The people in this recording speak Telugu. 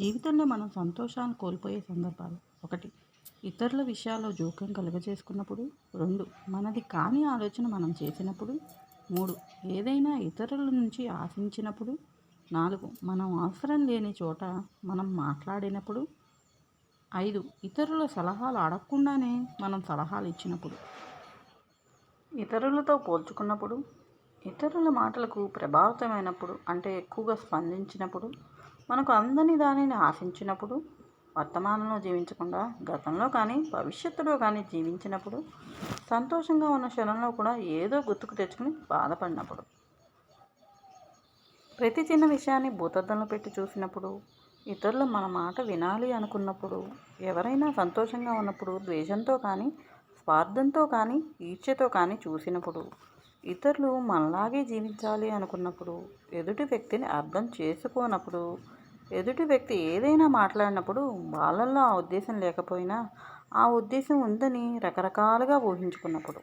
జీవితంలో మనం సంతోషాన్ని కోల్పోయే సందర్భాలు. ఒకటి ఇతరుల విషయాల్లో జోక్యం కలుగజేసుకున్నప్పుడు. రెండు మనది కాని ఆలోచన మనం చేసినప్పుడు. మూడు ఏదైనా ఇతరుల నుంచి ఆశించినప్పుడు. నాలుగు మనం అవసరం లేని చోట మనం మాట్లాడినప్పుడు. ఐదు ఇతరుల సలహాలు అడగకుండానే మనం సలహాలు ఇచ్చినప్పుడు. ఇతరులతో పోల్చుకున్నప్పుడు. ఇతరుల మాటలకు ప్రభావితమైనప్పుడు అంటే ఎక్కువగా స్పందించినప్పుడు. మనకు అందని దానిని ఆశించినప్పుడు వర్తమానంలో జీవించకుండా గతంలో కానీ భవిష్యత్తులో కానీ జీవించినప్పుడు సంతోషంగా ఉన్న క్షణంలో కూడా ఏదో గుర్తుకు తెచ్చుకుని బాధపడినప్పుడు ప్రతి చిన్న విషయాన్ని భూతద్దంలో పెట్టి చూసినప్పుడు ఇతరులు మన మాట వినాలి అనుకున్నప్పుడు ఎవరైనా సంతోషంగా ఉన్నప్పుడు ద్వేషంతో కానీ స్వార్థంతో కానీ ఈర్ష్యతో కానీ చూసినప్పుడు ఇతరులు మనలాగే జీవించాలి అనుకున్నప్పుడు ఎదుటి వ్యక్తిని అర్థం చేసుకోనప్పుడు ఎదుటి వ్యక్తి ఏదైనా మాట్లాడినప్పుడు వాళ్ళల్లో ఆ ఉద్దేశం లేకపోయినా ఆ ఉద్దేశం ఉందని రకరకాలుగా ఊహించుకున్నప్పుడు.